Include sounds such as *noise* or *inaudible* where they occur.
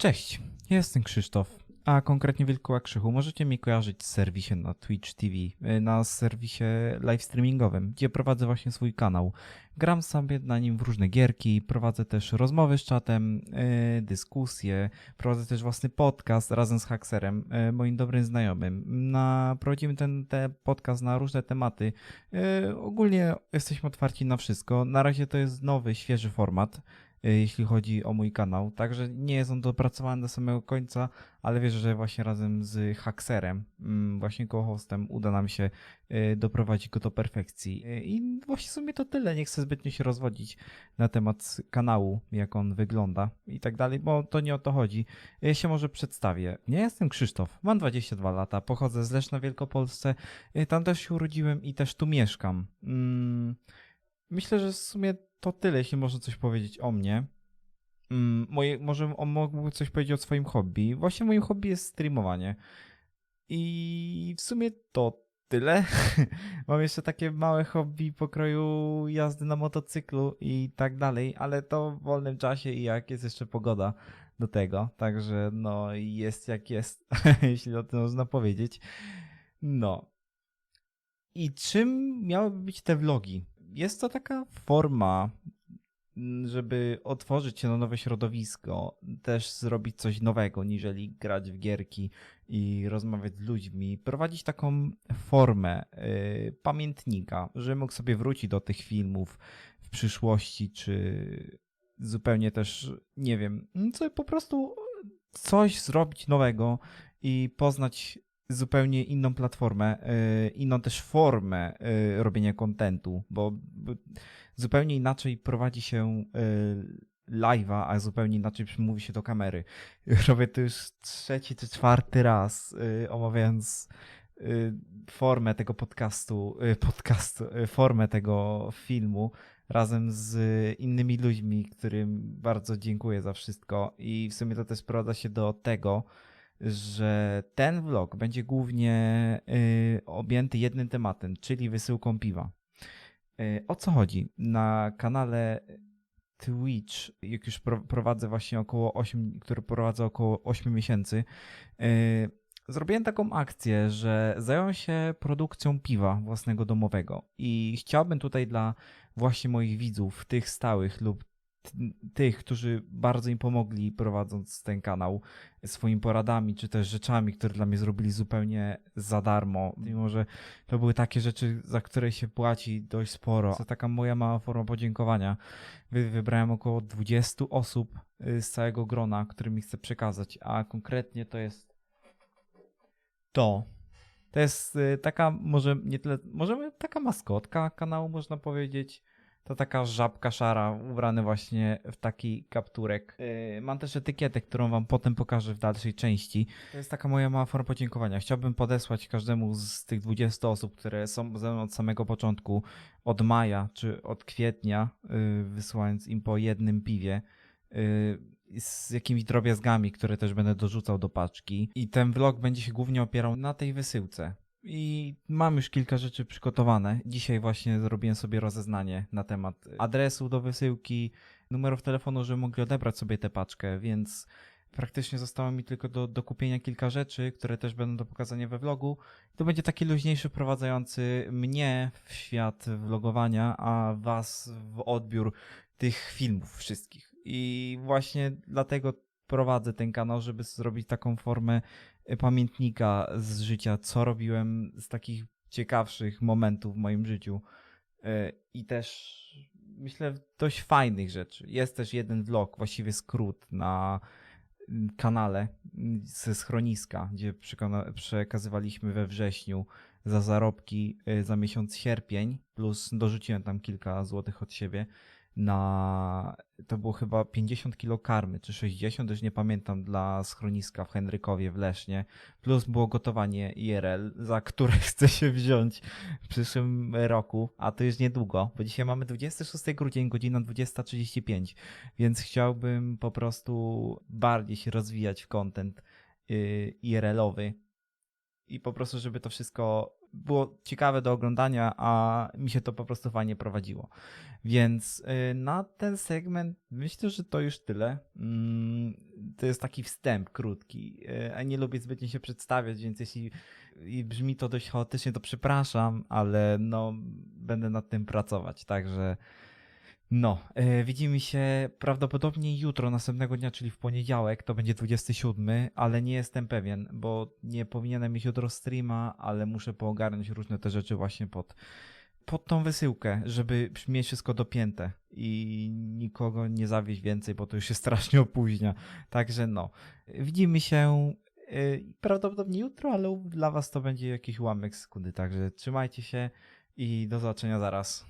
Cześć, jestem Krzysztof, a konkretnie Wilkoła Krzychu. Możecie mnie kojarzyć z serwisie na Twitch TV, y, na serwisie live streamingowym, gdzie prowadzę właśnie swój kanał. Gram sobie na nim w różne gierki, prowadzę też rozmowy z czatem, yy, dyskusje, prowadzę też własny podcast razem z Haxerem, yy, moim dobrym znajomym. Na, prowadzimy ten, ten podcast na różne tematy. Ogólnie jesteśmy otwarci na wszystko. Na razie to jest nowy, świeży format y, jeśli chodzi o mój kanał. Także nie jest on dopracowany do samego końca, ale wierzę, że właśnie razem z Haxerem, mm, właśnie co-hostem, uda nam się y, doprowadzić go do perfekcji. Y, I właśnie w sumie to tyle. Nie chcę zbytnio się rozwodzić na temat kanału, jak on wygląda i tak dalej, bo to nie o to chodzi. Ja się może przedstawię. Ja jestem Krzysztof, mam 22 lata, pochodzę z Leszna Wielkopolsce. Y, Tam też się urodziłem i też tu mieszkam. Mm, Myślę, że w sumie to tyle, jeśli można coś powiedzieć o mnie. Mm, Moje, może on mógłby coś powiedzieć o swoim hobby. Właśnie moim hobby jest streamowanie. I w sumie to tyle. *laughs* Mam jeszcze takie małe hobby pokroju jazdy na motocyklu i tak dalej, ale to w wolnym czasie i jak jest jeszcze pogoda do tego. Także no jest jak jest, *laughs* jeśli o tym można powiedzieć. No. I czym miałyby być te vlogi? Jest to taka forma, m, żeby otworzyć się na nowe środowisko, też zrobić coś nowego, niżeli grać w gierki i rozmawiać z ludźmi. Prowadzić taką formę y, pamiętnika, że mógł sobie wrócić do tych filmów w przyszłości, czy zupełnie też, nie wiem, co po prostu coś zrobić nowego i poznać zupełnie inną platformę, y, inną też formę y, robienia kontentu, bo zupełnie inaczej prowadzi się y, live'a, a zupełnie inaczej mówi się do kamery. *laughs* Robię to już trzeci czy czwarty raz, omawiając formę tego podcastu, podcastu, formę tego filmu razem z innymi ludźmi, którym bardzo dziękuję za wszystko i w sumie to też sprowadza się do tego, że ten vlog będzie głównie y, objęty jednym tematem, czyli wysyłką piwa. Y, o co chodzi? Na kanale Twitch, jak już pro, prowadzę właśnie około 8, który prowadzę około 8 miesięcy, y, zrobiłem taką akcję, że zająłem się produkcją piwa własnego domowego i chciałbym tutaj dla właśnie moich widzów, tych stałych lub tych, którzy bardzo im pomogli prowadząc ten kanał swoimi poradami, czy też rzeczami, które dla mnie zrobili zupełnie za darmo, mimo że to były takie rzeczy, za które się płaci dość sporo. To taka moja mała forma podziękowania. Wy, wybrałem około 20 osób y, z całego grona, którym chcę przekazać, a konkretnie to jest to. To jest y, taka, może nie tyle, może taka maskotka kanału, można powiedzieć. To taka żabka szara, ubrany właśnie w taki kapturek. Yy, mam też etykietę, którą wam potem pokażę w dalszej części. To jest taka moja mała forma podziękowania. Chciałbym podesłać każdemu z tych 20 osób, które są ze mną od samego początku, od maja czy od kwietnia, yy, wysyłając im po jednym piwie. Yy, z jakimiś drobiazgami, które też będę dorzucał do paczki. I ten vlog będzie się głównie opierał na tej wysyłce. I mam już kilka rzeczy przygotowane. Dzisiaj właśnie zrobiłem sobie rozeznanie na temat adresu do wysyłki, numerów telefonu, żeby mogli odebrać sobie tę paczkę, więc praktycznie zostało mi tylko do, do kupienia kilka rzeczy, które też będą do pokazania we vlogu. To będzie taki luźniejszy, wprowadzający mnie w świat vlogowania, a was w odbiór tych filmów wszystkich. I właśnie dlatego prowadzę ten kanał, żeby zrobić taką formę pamiętnika z życia, co robiłem z takich ciekawszych momentów w moim życiu. E, I też myślę dość fajnych rzeczy. Jest też jeden vlog, właściwie skrót na mm, kanale mm, ze schroniska, gdzie przekazywaliśmy we wrześniu za zarobki y, za miesiąc sierpień, plus dorzuciłem tam kilka złotych od siebie na, to było chyba 50 kilo karmy, czy 60, już nie pamiętam, dla schroniska w Henrykowie w Lesznie, plus było gotowanie IRL, za które *laughs* chcę się wziąć w przyszłym roku, a to już niedługo, bo dzisiaj mamy 26 grudzień, godzina 20.35, więc chciałbym po prostu bardziej się rozwijać w content yy, IRL-owy i po prostu, żeby to wszystko było ciekawe do oglądania, a mi się to po prostu fajnie prowadziło. Więc y, na ten segment myślę, że to już tyle. Mm, To jest taki wstęp krótki. Y, A nie lubię zbytnio się przedstawiać, więc jeśli brzmi to dość chaotycznie, to przepraszam, ale no będę nad tym pracować. Także no, y, widzimy się prawdopodobnie jutro, następnego dnia, czyli w poniedziałek, to będzie 27, ale nie jestem pewien, bo nie powinienem mieć jutro streama, ale muszę poogarnąć różne te rzeczy właśnie pod, pod tą wysyłkę, żeby mieć wszystko dopięte i nikogo nie zawieść więcej, bo to już się *laughs* strasznie opóźnia. Także no, widzimy się y, prawdopodobnie jutro, ale dla was to będzie jakiś ułamek sekundy, także trzymajcie się i do zobaczenia zaraz.